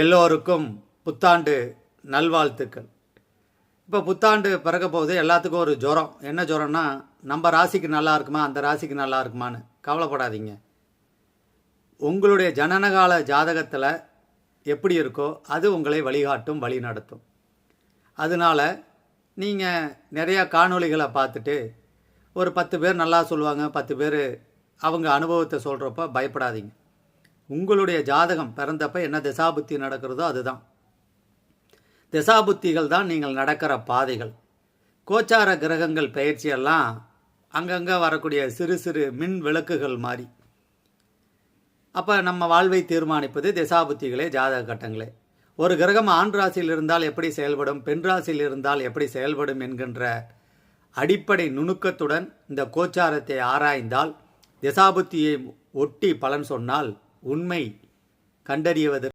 எல்லோருக்கும் புத்தாண்டு நல்வாழ்த்துக்கள். இப்போ புத்தாண்டு பிறக்க போகுது எல்லாத்துக்கும் ஒரு ஜுரம். என்ன ஜுரம்னா நம்ம ராசிக்கு நல்லா இருக்குமா அந்த ராசிக்கு நல்லா இருக்குமான்னு கவலைப்படாதீங்க. உங்களுடைய ஜனனகால ஜாதகத்தில் எப்படி இருக்கோ அது உங்களை வழிகாட்டும் வழி நடத்தும் அதனால் நீங்கள் நிறையா காணொளிகளை பார்த்துட்டு ஒரு பத்து பேர் நல்லா சொல்லுவாங்க பத்து பேர் அவங்க அனுபவத்தை சொல்கிறப்ப பயப்படாதீங்க. உங்களுடைய ஜாதகம் பிறந்தப்ப என்ன திசாபுத்தி நடக்கிறதோ அதுதான். திசாபுத்திகள் தான் நீங்கள் நடக்கிற பாதைகள். கோச்சார கிரகங்கள் பயிற்சியெல்லாம் அங்கங்கே வரக்கூடிய சிறு சிறு மின் விளக்குகள் மாதிரி அப்போ நம்ம வாழ்வை தீர்மானிப்பது திசாபுத்திகளே ஜாதக கட்டங்களே. ஒரு கிரகம் ஆண் ராசியில் இருந்தால் எப்படி செயல்படும் பெண் ராசியில் இருந்தால் எப்படி செயல்படும் என்கின்ற அடிப்படை நுணுக்கத்துடன் இந்த கோச்சாரத்தை ஆராய்ந்தால் திசாபுத்தியை ஒட்டி பலன் சொன்னால் உண்மை கண்டறிவதற்கு